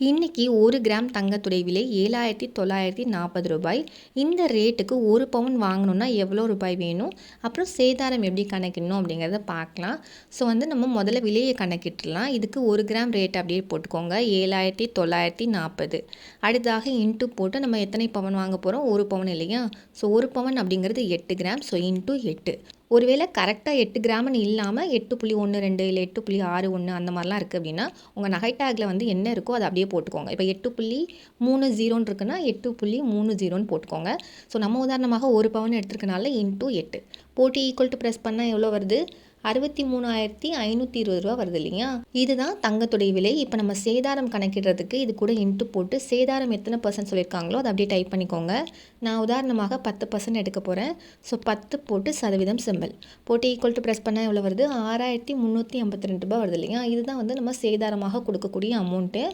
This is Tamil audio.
இன்னைக்கு ஒரு கிராம் தங்கத்துடைய விலை ஏழாயிரத்தி தொள்ளாயிரத்தி நாற்பது ரூபாய். இந்த ரேட்டுக்கு ஒரு பவுன் வாங்கணுன்னா எவ்வளோ ரூபாய் வேணும்? அப்புறம் சேதாரம் எப்படி கணக்கிடணும் அப்படிங்கிறத பார்க்கலாம். ஸோ வந்து நம்ம முதல்ல விலையை கணக்கிட்டுலாம் இதுக்கு ஒரு கிராம் ரேட் அப்படியே போட்டுக்கோங்க. ஏழாயிரத்தி தொள்ளாயிரத்தி நாற்பது. அடுத்ததாக இன்ட்டு போட்டு நம்ம எத்தனை பவன் வாங்க போகிறோம் ஒரு பவன் இல்லையா? ஸோ ஒரு பவன் அப்படிங்கிறது எட்டு கிராம். ஸோ இன்ட்டு எட்டு. ஒருவேளை கரெக்டாக எட்டு கிராம்னு இல்லாமல் எட்டு புள்ளி ஒன்று ரெண்டு இல்லை எட்டு புள்ளி ஆறு ஒன்று அந்த மாதிரிலாம் இருக்குது அப்படின்னா உங்கள் நகை டேக்கில் வந்து என்ன இருக்கோ அதை அப்படியே போட்டுக்கோங்க. இப்போ எட்டு புள்ளி மூணு ஜீரோன்னு இருக்குன்னா எட்டு புள்ளி மூணு ஜீரோன்னு போட்டுக்கோங்க. ஸோ நம்ம உதாரணமாக ஒரு பவுன் எடுத்துருக்கனால இன்ட்டு எட்டு. போட்டி ஈக்குவல் டு ப்ரெஸ் பண்ணால் எவ்வளோ வருது? அறுபத்தி மூணாயிரத்தி ஐநூற்றி இருபது ரூபா வருது இல்லையா? இதுதான் தங்கத்துடைய விலை. இப்போ நம்ம சேதாரம் கணக்கிடுறதுக்கு இது கூட இன்ட்டு போட்டு சேதாரம் எத்தனை பர்சன்ட் சொல்லியிருக்காங்களோ அதை அப்படியே டைப் பண்ணிக்கோங்க. நான் உதாரணமாக பத்து பர்சன்ட் எடுக்க போகிறேன் ஸோ பத்து போட்டு சதவீதம் சிம்பிள் போட்டு ஈக்குவல் டு ப்ரெஸ் பண்ணால் எவ்வளோ வருது? ஆறாயிரத்தி முந்நூற்றி ஐம்பத்தி ரெண்டு ரூபா வருது இல்லையா? இதுதான் வந்து நம்ம சேதாரமாக கொடுக்கக்கூடிய அமௌண்ட்டு